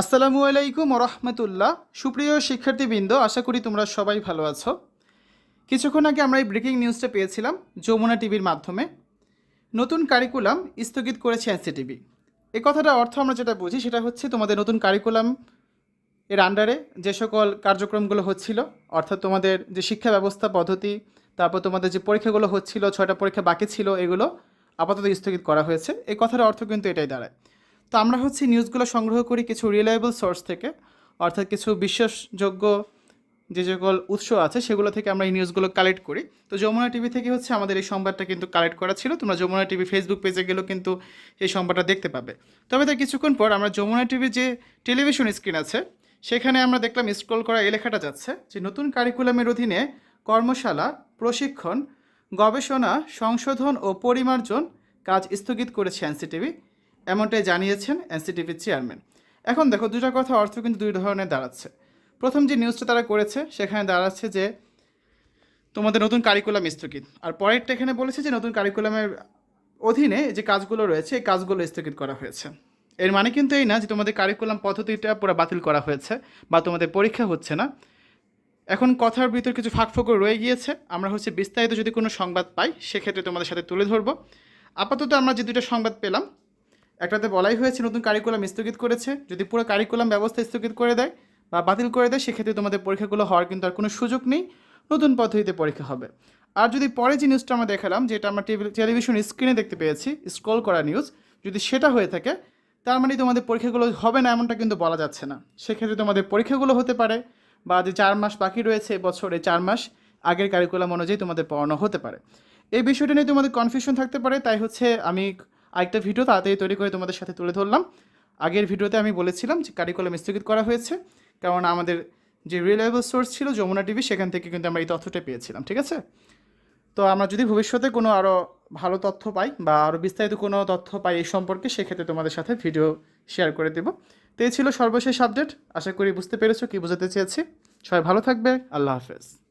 আসসালামু আলাইকুম রহমতুল্লাহ সুপ্রিয় শিক্ষার্থীবৃন্দ, আশা করি তোমরা সবাই ভালো আছো। কিছুক্ষণ আগে আমরা এই ব্রেকিং নিউজটা পেয়েছিলাম যমুনা টিভির মাধ্যমে। নতুন কারিকুলাম স্থগিত করেছে এনসিটিভি। এ কথাটা অর্থ আমরা যেটা বুঝি সেটা হচ্ছে তোমাদের নতুন কারিকুলাম এর আন্ডারে যে সকল কার্যক্রমগুলো হচ্ছিল, অর্থাৎ তোমাদের যে শিক্ষা ব্যবস্থা পদ্ধতি, তারপর তোমাদের যে পরীক্ষাগুলো হচ্ছিল, ছয়টা পরীক্ষা বাকি ছিল, এগুলো আপাতত স্থগিত করা হয়েছে। এই কথার অর্থ কিন্তু এটাই দাঁড়ায়। তো আমরা হচ্ছে নিউজগুলো সংগ্রহ করি কিছু রিলায়েবল সোর্স থেকে, অর্থাৎ কিছু বিশ্বাসযোগ্য যে সকল উৎস আছে সেগুলো থেকে আমরা এই নিউজগুলো কালেক্ট করি। তো যমুনা টিভি থেকে হচ্ছে আমাদের এই সংবাদটা কিন্তু কালেক্ট করা ছিল। তোমরা যমুনা টিভি ফেসবুক পেজে গেলেও কিন্তু এই সংবাদটা দেখতে পাবে। তবে তার কিছুক্ষণ পর আমরা যমুনা টিভির যে টেলিভিশন স্ক্রিন আছে, সেখানে আমরা দেখলাম স্ক্রল করা এই লেখাটা যাচ্ছে যে নতুন কারিকুলামের অধীনে কর্মশালা, প্রশিক্ষণ, গবেষণা, সংশোধন ও পরিমার্জন কাজ স্থগিত করেছে এনসিটিভি এমনটাই জানিয়েছেন এনসিটিভির চেয়ারম্যান। এখন দেখো দুটা কথা অর্থ কিন্তু দুই ধরনের দাঁড়াচ্ছে। প্রথম যে নিউজটা তারা করেছে, সেখানে দাঁড়াচ্ছে যে তোমাদের নতুন কারিকুলাম স্থগিত। আর পরেরটা এখানে বলেছে যে নতুন কারিকুলামের অধীনে যে কাজগুলো রয়েছে, এই কাজগুলো স্থগিত করা হয়েছে। এর মানে কিন্তু এই না যে তোমাদের কারিকুলাম পদ্ধতিটা পুরো বাতিল করা হয়েছে বা তোমাদের পরীক্ষা হচ্ছে না। এখন কথার ভিতর কিছু ফাঁকফোকর রয়ে গিয়েছে। আমরা হচ্ছে বিস্তারিত যদি কোনো সংবাদ পাই, সেক্ষেত্রে তোমাদের সাথে তুলে ধরবো। আপাতত আমরা যে দুটো সংবাদ পেলাম একটাতে বলাই হয়েছে নতুন কারিকুলাম স্থগিত করেছে। যদি পুরো কারিকুলাম ব্যবস্থা স্থগিত করে দেয় বা বাতিল করে দেয়, সেক্ষেত্রে তোমাদের পরীক্ষাগুলো হওয়ার কিন্তু আর কোনো সুযোগ নেই। নতুন পদ্ধতিতে পরীক্ষা হবে। আর যদি পরে যে নিউজটা আমরা দেখালাম, যেটা আমরা টেলিভিশন স্ক্রিনে দেখতে পেয়েছি স্ক্রল করা নিউজ যদি সেটা হয়ে থাকে, তার মানে তোমাদের পরীক্ষাগুলো হবে না এমনটা কিন্তু বলা যাচ্ছে না। সেক্ষেত্রে তোমাদের পরীক্ষাগুলো হতে পারে বা যে চার মাস বাকি রয়েছে বছরে চার মাস, আগের কারিকুলাম অনুযায়ী তোমাদের পড়ানো হতে পারে। এই বিষয়টা নিয়ে তোমাদের কনফিউশন থাকতে পারে, তাই হচ্ছে আমি আরেকটা ভিডিও তাড়াতাড়ি তৈরি করে তোমাদের সাথে তুলে ধরলাম। আগের ভিডিওতে আমি বলেছিলাম যে কারিকুলাম স্থগিত করা হয়েছে, কারণ আমাদের যে রিলায়েবল সোর্স ছিল যমুনা টিভি সেখান থেকে কিন্তু আমরা এই তথ্যটা পেয়েছিলাম, ঠিক আছে? তো আমরা যদি ভবিষ্যতে কোনো আরও ভালো তথ্য পাই বা আরও বিস্তারিত কোনো তথ্য পাই এই সম্পর্কে, সেক্ষেত্রে তোমাদের সাথে ভিডিও শেয়ার করে দেবো। তো এই ছিল সর্বশেষ আপডেট আশা করি বুঝতে পেরেছ, কি বোঝাতে চেয়েছি। সবাই ভালো থাকবে। আল্লাহ হাফেজ।